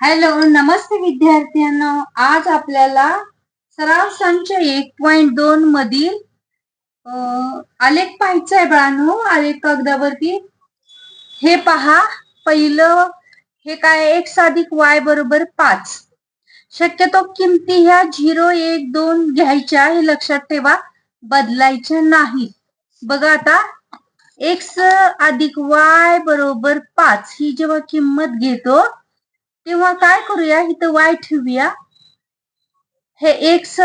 Hello नमस्ते विद्यार्थ्यांनो. आज आपल्याला सराव संच एक पॉइंट दोन मधील आलेख पाहायचा आहे बाळांनो. आलेख कागदावरती. हे पहा. पहिलं हे काय एक्स अधिक वाय बरोबर पाच. शक्यतो किमती ह्या झिरो एक दोन घ्यायच्या. हे लक्षात ठेवा. बदलायच्या नाही. बघा आता. एक्स अधिक वाय बरोबर पाच. ही जेव्हा किंमत घेतो तेव्हा काय करूया? इथं वाय ठेवूया. हे एक्स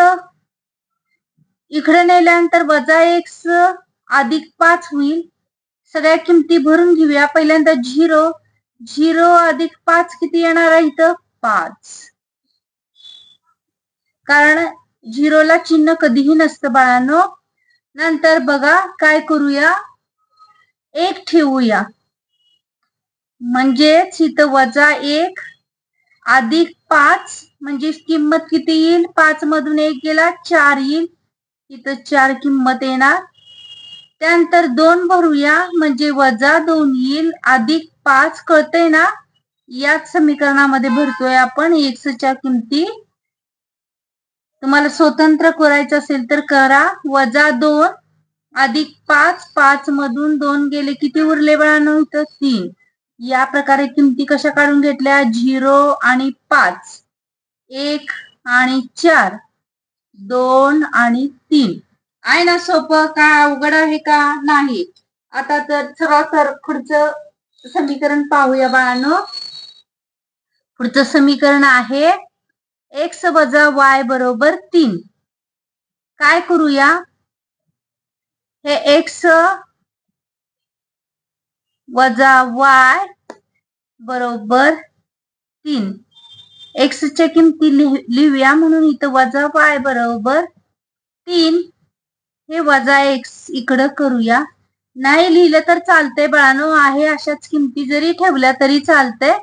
इकडे नेल्यानंतर वजा एक्स अधिक पाच होईल. सगळ्या किमती भरून घेऊया. पहिल्यांदा झिरो. झिरो अधिक पाच किती येणार आहे इथं? पाच. कारण झिरोला चिन्ह कधीही नसतं बाळांनो. नंतर बघा काय करूया? एक ठेवूया. म्हणजेच इथं वजा एक अधिक पाच म्हणजे किंमत किती येईल? पाच मधून एक गेला चार येईल. इथं चार किंमत येणार. त्यानंतर दोन भरूया म्हणजे वजा दोन येईल. अधिक पाच कळतंय ना? याच समीकरणामध्ये भरतोय आपण. एक्सच्या किमती. तुम्हाला स्वतंत्र करायचं असेल तर करा. वजा दोन अधिक पाच पाच मधून दोन गेले किती उरले बाळांनो? इथं तीन. या प्रकारे किमती कशा काढून घेतल्या? झिरो आणि पाच. एक आणि चार. दोन आणि तीन. आहे ना सोपं? का अवघड आहे का? नाही. आता तर चला तर पुढचं समीकरण पाहूया बाळांनो. पुढचं समीकरण आहे एक्स वजा वाय बरोबर तीन. काय करूया? हे एक्स वजा वाय बरोबर तीन. एक्सच्या किमती लिहूया म्हणून इथं वजा वाय बरोबर तीन. हे वजा एक्स इकडं करूया. नाही लिहिलं तर चालतंय बाळानो आहे अशाच किमती जरी ठेवल्या तरी चालतंय.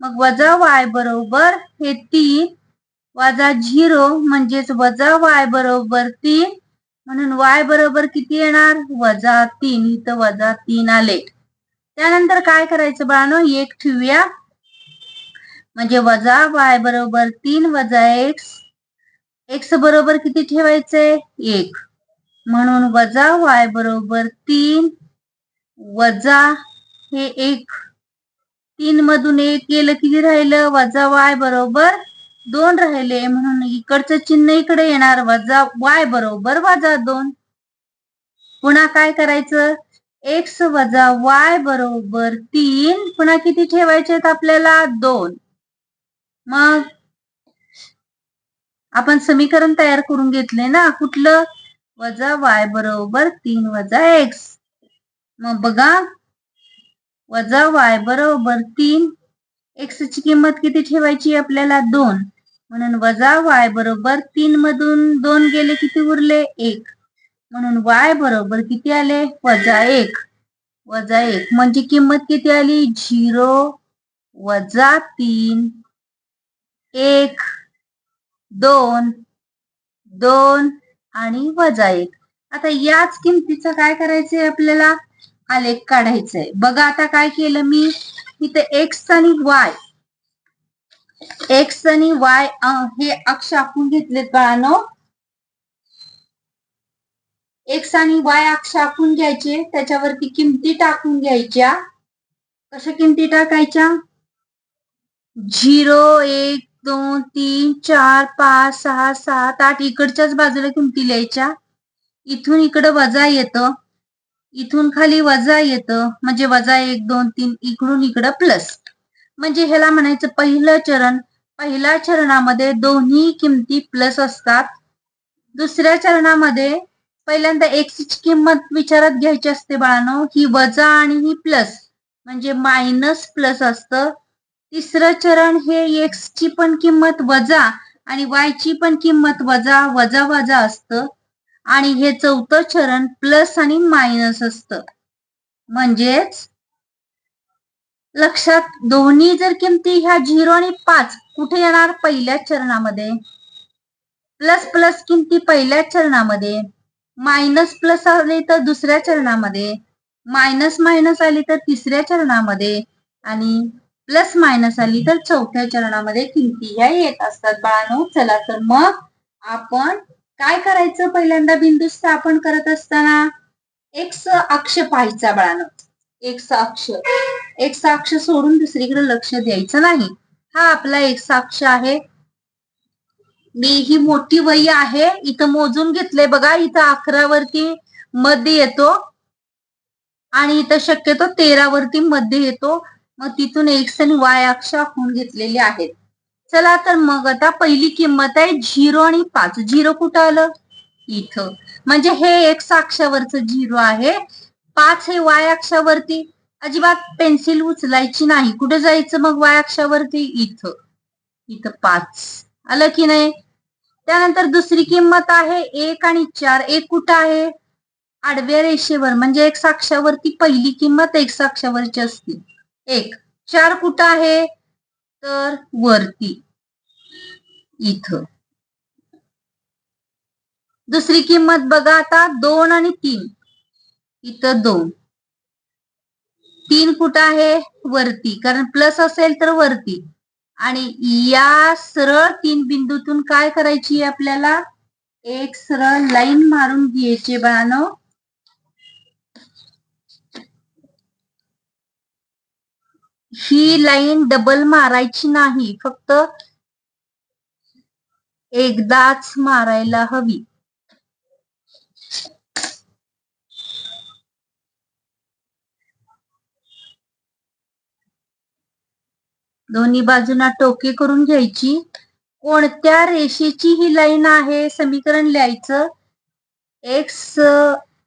मग वजा वाय बरोबर हे तीन. वजा झिरो म्हणजेच वजा वाय बरोबर तीन. म्हणून वाय बरोबर किती येणार? वजा तीन. इथं वजा तीन आले. त्यानंतर काय करायचं बाळानो? एक ठेवूया. म्हणजे वजा वाय बरोबर तीन वजा एक्स एक्स बरोबर किती ठेवायचंय एक. म्हणून वजा वाय बरोबर तीन वजा हे एक. तीन मधून एक गेलं किती राहिलं? वजा वाय बरोबर दोन राहिले. म्हणून इकडचं चिन्ह इकडे येणार. वजा वाय बरोबर वजा दोन. पुन्हा काय करायचं? एक्स वजा वाय बरोबर तीन. पुन्हा किती ठेवायचे आहेत आपल्याला? दोन. मग आपण समीकरण तयार करून घेतले ना? कुठलं? वजा वाय बरोबर तीन वजा एक्स. मग बघा. वजा वाय बरोबर तीन. एक्स ची किंमत किती ठेवायची आपल्याला? दोन. म्हणून वजा वाय बरोबर तीन मधून दोन गेले किती उरले? एक. म्हणून वाय बरोबर किती आले? वजा एक. वजा एक. म्हणजे किंमत किती आली? झिरो वजा तीन. एक. दोन. दोन आणि वजा एक. आता याच किमतीचं काय करायचंय आपल्याला? आलेख काढायचंय. बघा आता काय केलं मी? इथे एक्स आणि वाय एक्स आणि वाय हे अक्ष आखून घेतलेत बाळानो. एक्स आणि वाय अक्ष आखून घ्यायचे त्याच्यावरती किमती टाकून घ्यायच्या. कशा किमती टाकायच्या? झिरो एक दोन तीन चार पाच सहा सात आठ इकडच्याच बाजूला किमती लिहायच्या. इथून इकडं वजा येतं. इथून खाली वजा येतं. म्हणजे वजा एक दोन तीन इकडून इकडं प्लस म्हणजे ह्याला म्हणायचं पहिलं चरण. पहिल्या चरणामध्ये दोन्ही किमती प्लस असतात. दुसऱ्या चरणामध्ये पहिल्यांदा एक्स ची किंमत विचारात घ्यायची असते बाळानो. ही वजा आणि ही प्लस म्हणजे मायनस प्लस असतं. तिसरं चरण हे एक्स ची पण किंमत वजा आणि वाय ची पण किंमत वजा वजा वजा असतं. आणि हे चौथं चरण प्लस आणि मायनस असतं. म्हणजेच लक्षात दोन्ही जर किमती ह्या झिरो आणि पाच कुठे येणार? पहिल्या चरणामध्ये. प्लस प्लस किमती पहिल्या चरणामध्ये. मायनस प्लस आली तर दुसऱ्या चरणामध्ये मायनस मायनस आली तर तिसऱ्या चरणामध्ये आणि प्लस मायनस आली तर चौथ्या चरणामध्ये किमती ह्या येत असतात. बाळानो चला तर मग आपण काय करायचं? पहिल्यांदा बिंदू स्थापन करत असताना एक्स अक्ष पाहायचा बाळानो. एक्स अक्ष. एक्स अक्ष सोडून दुसरीकडे लक्ष द्यायचं नाही. हा आपला एक्स अक्ष आहे. मी ही मोठी वही आहे इथं मोजून घेतले बघा इथं अकरावरती मध्ये येतो आणि इथं शक्यतो तेरावरती मध्ये येतो. मग तिथून एक्स आणि वाय अक्ष आखून घेतलेले आहेत. चला तर मग आता पहिली किंमत आहे झिरो आणि पाच. झिरो कुठं आलं? इथं. म्हणजे हे एक्स अक्षावरचं झिरो आहे. पाच हे वाय अक्षावरती. अजिबात पेन्सिल उचलायची नाही. कुठे जायचं मग वाय अक्षावरती? इथं. इथं पाच. आलं की नाही? त्यानंतर दुसरी किंमत आहे एक आणि चार. एक कुठं आहे? आडव्या रेषेवर. म्हणजे एक साक्षावरती पहिली किंमत एक साक्षावरची असते. एक. चार कुठं आहे? तर वरती. इथं. दुसरी किंमत बघा आता. दोन आणि तीन. इथं दोन. तीन कुठं आहे? वरती. कारण प्लस असेल तर वरती. आणि या सरळ तीन बिंदूतून काय करायची आपल्याला? एक सरळ लाईन मारून घ्यायचे बाळानो. ही लाईन डबल मारायची नाही फक्त एकदाच मारायला हवी. दोन्ही बाजूना टोके करून घ्यायची. कोणत्या रेषेची ही लाईन आहे? समीकरण लिहायचं. एक्स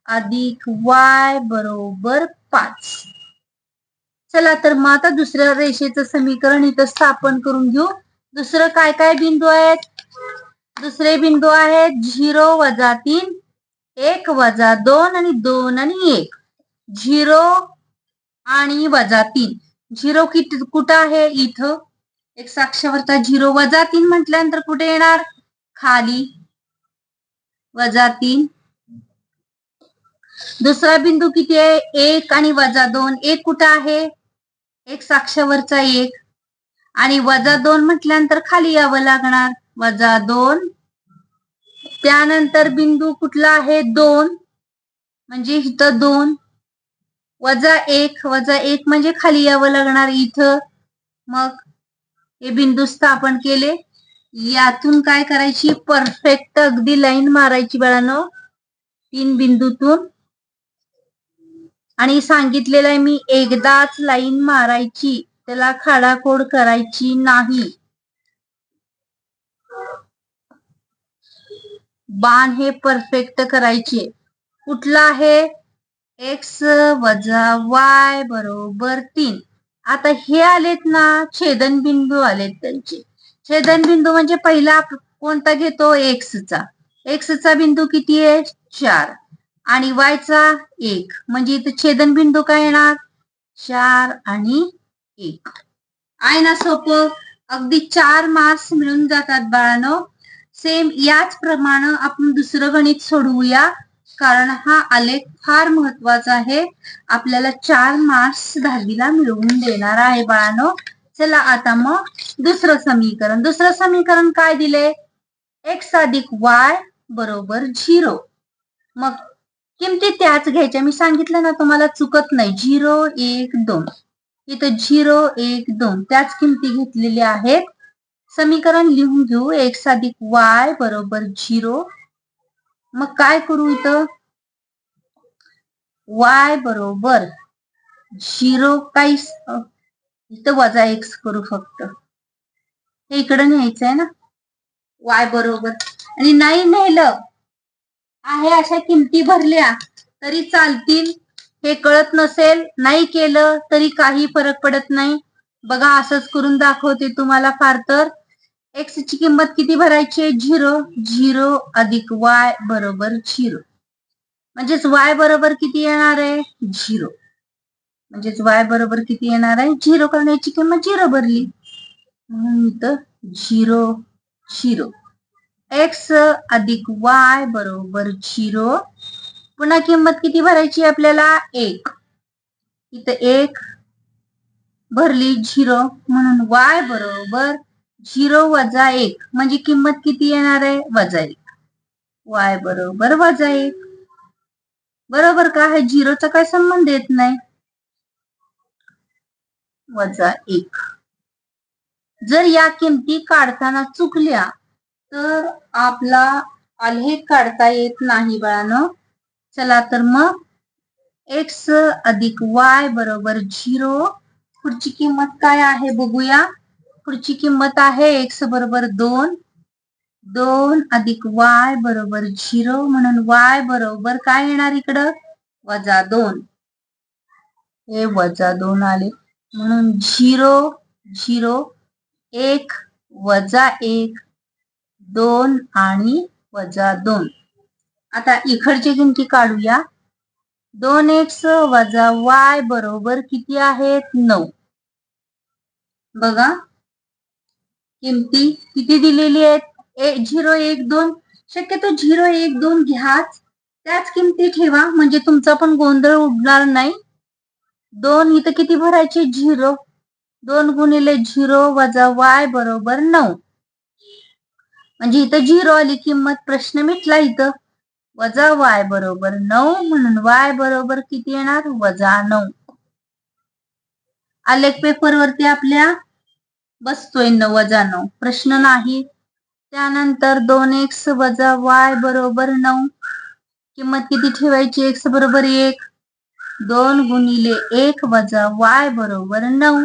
अधिक वाय बरोबर पाच. चला तर मग आता दुसऱ्या रेषेचं समीकरण इथं स्थापन करून घेऊ. दुसरं काय काय बिंदू आहेत? दुसरे बिंदू आहेत झिरो वजा तीन एक वजा दोन आणि दोन आणि एक. झिरो आणि वजा तीन. झिरो किती कुठं आहे? इथं. एक साक्षावरचा झिरो वजा तीन म्हटल्यानंतर कुठे येणार? खाली. वजा तीन. दुसरा बिंदू किती आहे? एक आणि वजा दोन. एक कुठं आहे? एक साक्षावरचा एक. आणि वजा दोन म्हटल्यानंतर खाली यावं लागणार. वजा दोन. त्यानंतर बिंदू कुठला आहे? दोन. म्हणजे इथं दोन. वजा एक वजा एक म्हणजे खाली यावं लागणार इथं. मग हे बिंदू स्थापन केले. यातून काय करायची? परफेक्ट अगदी लाईन मारायची बाळानो. तीन बिंदूतून. आणि सांगितलेलं आहे मी एकदाच लाईन मारायची. त्याला खाडाखोड करायची नाही. बाण हे परफेक्ट करायचे. कुठला आहे? एक्स वजा वाय बरोबर तीन. आता हे आलेत ना छेदन बिंदू आलेत त्यांचे. छेदन बिंदू म्हणजे पहिला कोणता घेतो? एक्सचा एक्सचा बिंदू किती आहे? चार. आणि वायचा एक. म्हणजे इथे छेदन बिंदू काय येणार? चार आणि एक. आहे ना सोपं? अगदी चार मार्क्स मिळून जातात बाळानो. सेम याच प्रमाणे आपण दुसरं गणित सोडवूया. कारण हा आलेख फार महत्त्वाचा आहे. आपल्याला चार मार्क्स दहावीला मिळवून देणार आहे बाळानो. चला आता मग दुसरं समीकरण. दुसरं समीकरण काय दिले? एक्स अधिक वाय बरोबर झिरो. मग किमती त्याच घ्यायच्या. मी सांगितलं ना तुम्हाला चुकत नाही. झिरो एक दोन. इथं झिरो एक दोन. त्याच किमती घेतलेल्या आहेत. समीकरण लिहून घेऊ. एक्स अधिक वाय बरोबर झिरो. मग काय करू इथं? वाय बरोबर झिरो काही इथं वजा एक्स करू फक्त. हे इकडं न्यायचं आहे ना? वाय बरोबर. आणि नाही नेलं आहे अशा किमती भरल्या तरी चालतील. हे कळत नसेल नाही केलं तरी काही फरक पडत नाही. बघा असंच करून दाखवते तुम्हाला फार तर. एक्स ची किंमत किती भरायची आहे? झिरो. झिरो अधिक वाय बरोबर झिरो. म्हणजेच वाय बरोबर किती येणार आहे? झिरो. म्हणजेच वाय बरोबर किती येणार आहे? झिरो करण्याची किंमत झिरो भरली. म्हणून इथं झिरो झिरो. एक्स अधिक वाय बरोबर झिरो. पुन्हा किंमत किती भरायची आपल्याला? एक. इथं एक भरली झिरो. म्हणून वाय बरोबर झिरो वजा एक म्हणजे किंमत किती येणार आहे? वजा एक. वाय बरोबर वजा एक. बरोबर का? हे झिरोचा काय संबंध येत नाही? वजा एक. जर या किमती काढताना चुकल्या तर आपला आलेख काढता येत नाही बाळानं. चला तर मग एक्स अधिक वाय बरोबर झिरो. पुढची किंमत काय आहे बघूया. पुढची किंमत आहे एक्स बरोबर दोन. दोन अधिक वाय बरोबर झिरो म्हणून वाय बरोबर काय येणार इकडं? वजा दोन. हे वजा दोन आले. म्हणून झिरो झिरो एक वजा एक दोन आणि वजा दोन. आता इकडची किमती काढूया. दोन एक्स वजा वाय बरोबर किती आहेत? नऊ. बघा. किमती किती दिलेली आहेत? झिरो एक दोन. शक्यतो झिरो एक दोन घ्याच. त्याच किमती ठेवा. म्हणजे तुमचा पण गोंधळ उडणार नाही. दोन इथं किती भरायचे? झिरो. दोन गुणिले झिरो वजा वाय बरोबर नऊ. म्हणजे इथं झिरो आली किंमत. प्रश्न मिटला इथं. वजा वाय बरोबर नऊ म्हणून वाय बरोबर किती येणार? वजा नऊ. आलेख पेपर वरती आपल्या बसतोय न वजा नऊ प्रश्न नाही. त्यानंतर दोन एक्स वजा वाय बरोबर नऊ. किंमत किती ठेवायची? एक्स बरोबर एक. दोन गुणिले एक वजा वाय बरोबर नऊ.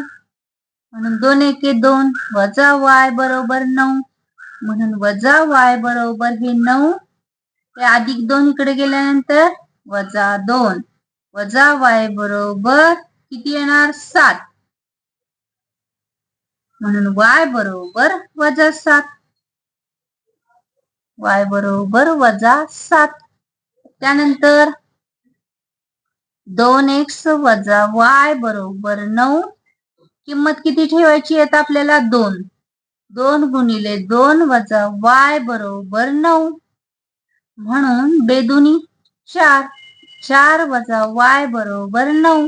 म्हणून दोन एके दोन. वजा वाय बरोबर नऊ. म्हणून वजा वाय बरोबर हे नऊ. हे अधिक दोन इकडे गेल्यानंतर वजा दोन. वजा वाय बरोबर किती येणार? सात. म्हणून वाय बरोबर वजा सात. वाय बरोबर वजा सात. त्यानंतर दोन एक्स वजा वाय बरोबर नऊ. किंमत किती ठेवायची आहे आपल्याला? दोन. दोन गुणिले दोन वजा वाय बरोबर नऊ. म्हणून बेदुनी चार. चार वजा वाय बरोबर नऊ.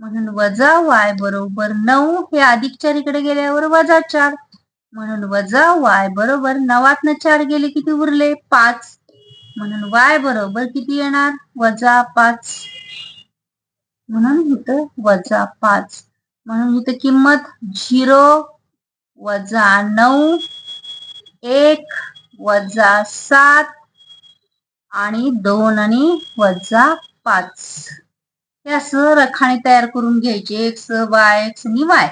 म्हणून वजा वाय बरोबर नऊ हे अधिक चार इकडे गेल्यावर वजा चार. म्हणून वजा वाय बरोबर नवात चार गेले किती उरले? पाच. म्हणून वाय बरोबर किती येणार? वजा पाच. म्हणून इथं वजा पाच. म्हणून इथं किंमत झिरो वजा नऊ एक वजा सात आणि दोन आणि वजा पाच. हे असं रखाने तयार करून घ्यायचे. एक्स वाय एक्स आणि वाय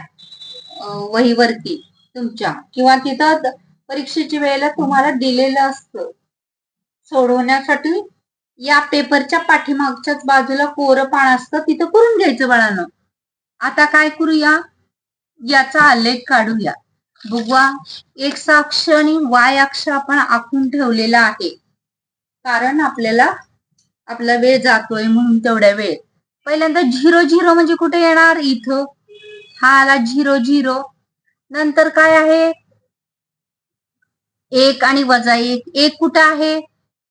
वहीवरती तुमच्या. किंवा तिथं परीक्षेच्या वेळेला तुम्हाला दिलेलं असतं. सोडवण्यासाठी या पेपरच्या पाठीमागच्याच बाजूला कोरं पान असतं. तिथं करून घ्यायचं बाळानं. आता काय करूया? याचा आलेख काढूया. बघवा एक्स अक्ष आणि वाय अक्ष आपण आखून ठेवलेला आहे. कारण आपल्याला आपला वेळ जातोय म्हणून तेवढ्या वेळ. पहिल्यांदा झिरो झिरो म्हणजे कुठे येणार? इथं. हा आला झिरो झिरो. नंतर काय आहे? एक आणि वजा एक. एक कुठं आहे?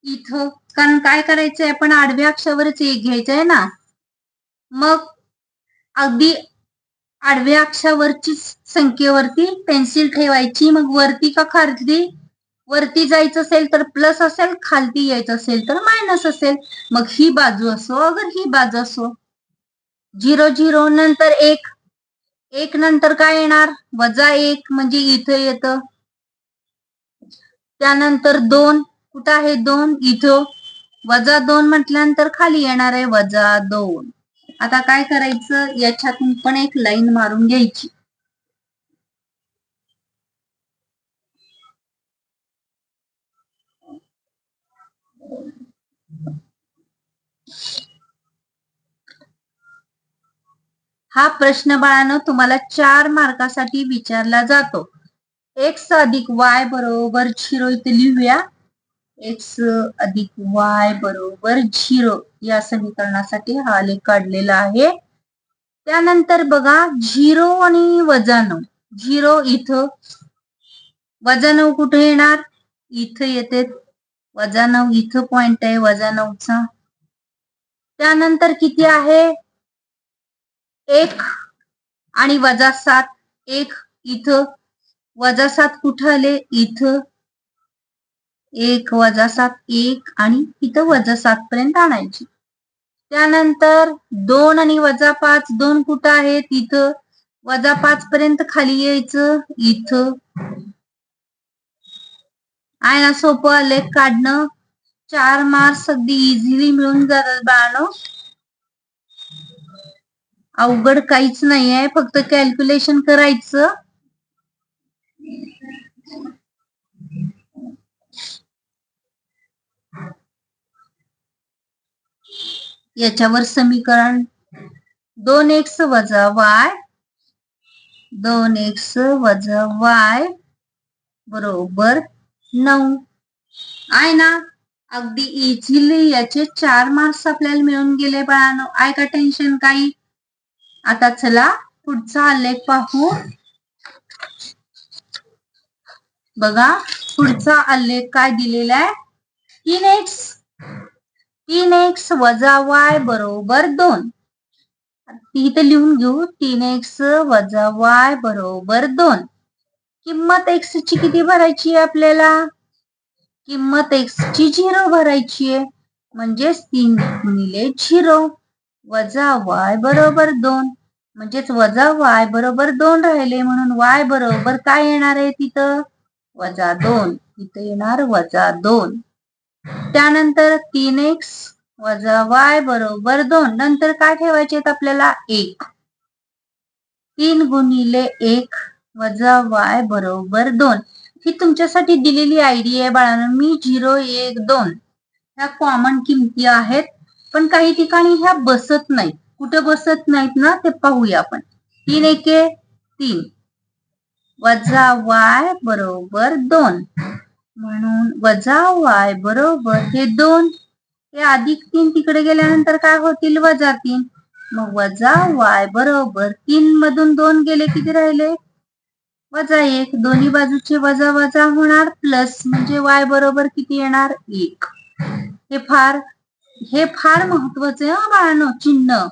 इथं. कारण काय करायचंय? आपण आडव्या अक्षावरच एक घ्यायचंय ना? मग अगदी आडव्या अक्षावरची संख्येवरती पेन्सिल ठेवायची. मग वरती का खालती? वरती जायचं असेल तर प्लस असेल खालती यायचं असेल तर मायनस असेल. मग ही बाजू असो अगर ही बाजू असो. झिरो झिरो नंतर एक. एक नंतर काय येणार? वजा एक म्हणजे इथं येतं. त्यानंतर दोन. कुठं आहे दोन? इथं. वजा दोन म्हटल्यानंतर खाली येणार आहे वजा दोन. आता काय करायचं? याच्यातून पण एक लाईन मारून घ्यायची. हा प्रश्न बाळानं तुम्हाला चार मार्कासाठी विचारला जातो. एक्स अधिक वाय बरोबर झिरो इथे लिहूया. एक्स अधिक वाय बरोबर झिरो या समीकरणासाठी हा आलेख काढलेला आहे. त्यानंतर बघा झिरो आणि वजा नऊ. झिरो इथं वजा नऊ कुठे येणार? इथं येते. वजा नऊ इथं पॉइंट आहे वजा नऊचा. त्यानंतर किती आहे? एक आणि वजा सात एक इथं वजा सात कुठं आले? इथं. एक वजा सात एक आणि इथं वजा सात पर्यंत आणायची. त्यानंतर दोन आणि वजा पाच दोन कुठं आहेत? इथं. वजा पाच पर्यंत खाली यायचं इथं. आहे ना सोपं आले काढणं. चार मार्क्स अगदी इझिली मिळून जातात बाळानो. अवघड काहीच नाहीये फक्त कॅल्क्युलेशन करायचं. याच्यावर समीकरण दोन एक्स वजा वाय दोन एक्स वजा वाय बरोबर नऊ. आहे ना? अगदी इझिली याचे चार मार्क्स आपल्याला मिळून गेले बाळानो. आहे का टेन्शन काही? आता चला पुढचा आलेख पाहू. बघा पुढचा आलेख काय दिलेला आहे? तीन एक्स तीन एक्स वजा वाय बरोबर दोन. इथे लिहून घेऊ. तीन एक्स वजा वाय बरोबर दोन. किंमत एक्स ची किती भरायची आहे आपल्याला? किंमत एक्स ची झिरो भरायची आहे. म्हणजेच तीन गुणिले झिरो. वजा वाय बरोबर दोन. म्हणजेच वजा वाय बरोबर दोन राहिले म्हणून वाय बरोबर काय येणार आहे तिथं? वजा दोन. इथं येणार वजा दोन. त्यानंतर तीन एक्स वजा वाय बरोबर दोन. नंतर काय ठेवायचे आपल्याला? एक. तीन गुणिले एक वजा वाय बरोबर दोन. ही तुमच्यासाठी दिलेली आयडी आहे बाळांनो. मी झिरो एक दोन. ह्या कॉमन किमती आहेत. पण काही ठिकाणी ह्या बसत नाहीत. कुठे बसत नाहीत ना ते पाहूया आपण. तीन एके तीन. वजा वाय बरोबर दोन. म्हणून वजा वाय बरोबर हे दोन. हे अधिक तीन तिकडे गेल्यानंतर काय होतील? वजा तीन. मग वजा वाय बरोबर तीन मधून दोन गेले किती राहिले? वजा एक. दोन्ही बाजूचे वजा वजा होणार. प्लस म्हणजे वाय बरोबर किती येणार? एक. हे फार हे फार महत्त्वाचे आहे बाळानो. चिन्ह.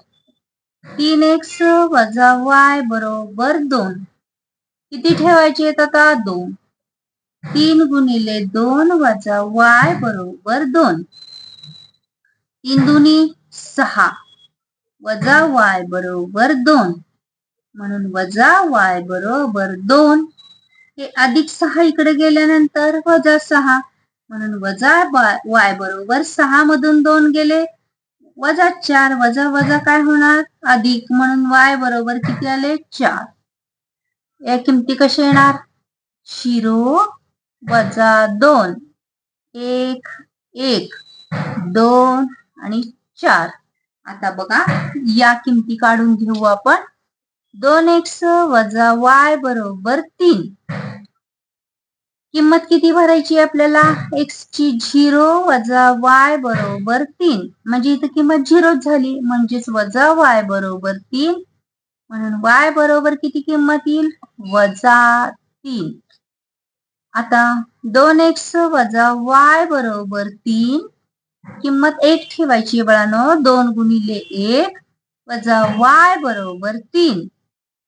तीन एक्स वजा वाय बरोबर दोन. किती ठेवायचे आहेत आता? दोन. तीन गुणिले दोन वजा वाय बरोबर दोन. तीन दुनी सहा. वजा वाय बरोबर दोन. म्हणून वजा वाय बरोबर दोन. हे अधिक सहा इकडे गेल्यानंतर वजा सहा. म्हणून वजा वाय बरोबर सहा मधून दोन गेले. वजा चार वजा वजा काय होणार? अधिक म्हणून वाय बरोबर किती आले? चार. या किमती कशा येणार? शिरो वजा दोन. एक एक दोन आणि चार. आता बघा या किमती काढून घेऊ आपण. दोन एक्स वजा वाय बरोबर तीन. किंमत किती भरायची आपल्याला? एक्स ची झिरो वजा वाय बरोबर तीन. म्हणजे इथं किंमत झिरोच झाली. म्हणजेच वजा वाय बरोबर तीन. म्हणून वाय बरोबर किती किंमत येईल? वजा तीन. आता दोन एक्स वजा वाय बरोबर तीन. किंमत एक ठेवायची बाळानो. दोन गुणिले एक वजा वाय बरोबर तीन.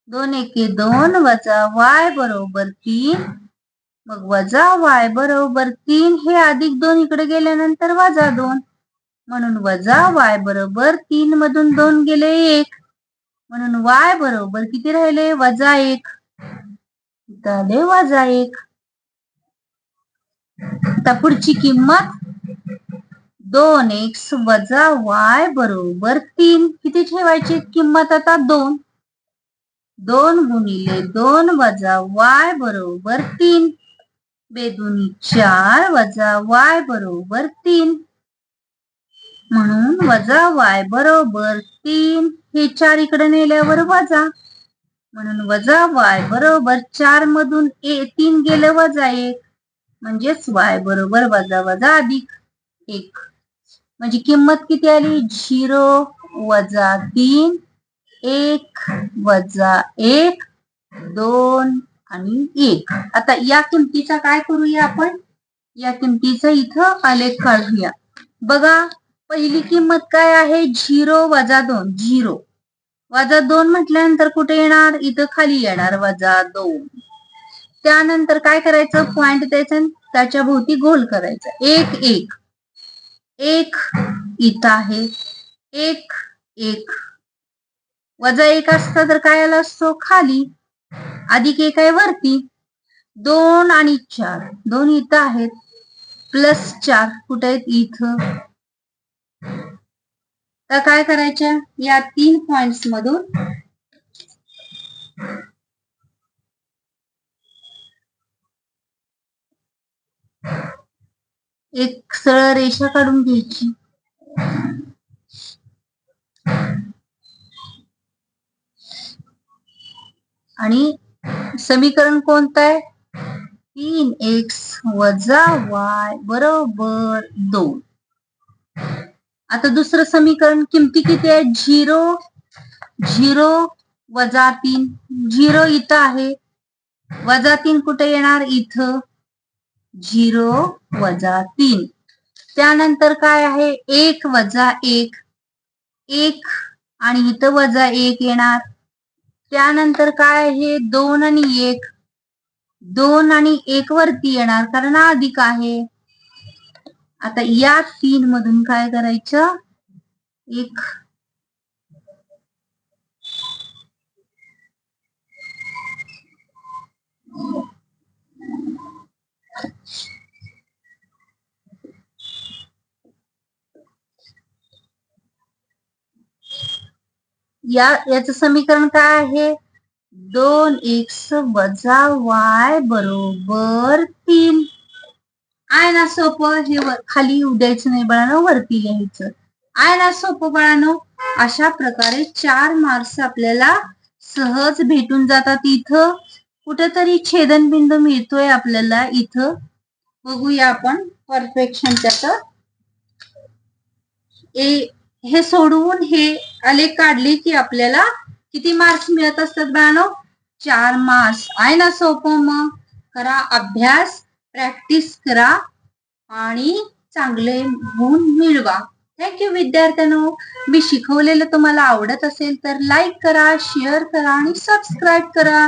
दोन एके दोन वजा वाय बरोबर तीन. मग वजा वाय बरोबर तीन हे अधिक दोन इकडे गेल्यानंतर वजा दोन. म्हणून वजा वाय बरोबर तीन मधून दोन गेले एक. म्हणून वाय बरोबर किती राहिले? वजा एक. झाले वजा एक. आता पुढची किंमत? दोन एक्स वजा वाय बरोबर तीन. किती ठेवायची किंमत आता? दोन. दोन गुणिले दोन वजा वाय बरोबर तीन. बेदुनी चार वजा वाय बरोबर तीन. म्हणून वजा वाय बरोबर तीन हे चार इकडे नेल्यावर वजा. म्हणून वजा वाय बरोबर चार मधून ए तीन गेलं वजा एक. म्हणजेच वाय बरोबर वजा वजा अधिक एक. म्हणजे किंमत किती आली? झिरो वजा तीन एक वजा एक दोन आणि एक. आता या किमतीचा काय करूया आपण? या किमतीचा इथं आलेख काढूया. बघा पहिली किंमत काय आहे? झिरो वजा दोन. झिरो. वजा दोन म्हटल्यानंतर कुठे येणार? इथं खाली येणार वजा दोन. त्यानंतर काय करायचं? पॉइंट द्यायचं आणि त्याच्या भोवती गोल करायचं. एक एक. एक इथं आहे. एक एक. वजा एक असता तर काय आला असतो? खाली. अधिक एक आहे वरती. दोन आणि चार. दोन इथं आहेत. प्लस चार. कुठे आहेत? इथं. तर काय करायच्या या तीन पॉइंट्स मधून एक सरळ रेषा काढून घ्यायची. आणि समीकरण कोणतं आहे? तीन एक्स वजा वाय बरोबर दोन. आता दुसरं समीकरण किमती किती आहे? झिरो झिरो वजा तीन. झिरो इथं आहे. वजा तीन कुठे येणार? इथं. झिरो वजा तीन. त्यानंतर काय आहे? एक वजा एक. एक आणि इथं वजा एक येणार. त्यानंतर काय आहे? दोन आणि एक. दोन आणि एक वरती येणार कारण अधिक आहे. आता या तीन मधून काय करायचं? एक. या याचं समीकरण काय आहे? दोन एक्स वजा वाय बरोबर तीन. आय ना सोपं हे खाली उद्यायचं नाही बाळानं वरती लिहायचं. आय ना सोपं बाळानो अशा प्रकारे चार मार्क्स आपल्याला सहज भेटून जातात इथं. कुठेतरी छेदनबिंदू मिळतोय आपल्याला इथं. बघूया आपण परफेक्शन त्याचं. ए हे सोडवून हे आले काढले की आपल्याला किती मार्क्स मिळत असतात बाळानो? चार मार्क्स आहे ना सोपं मग? करा अभ्यास प्रॅक्टिस करा आणि चांगले गुण मिळवा. थँक्यू विद्यार्थ्यांनो. मी शिकवलेलं तुम्हाला आवडत असेल तर लाईक करा शेअर करा आणि सबस्क्राईब करा.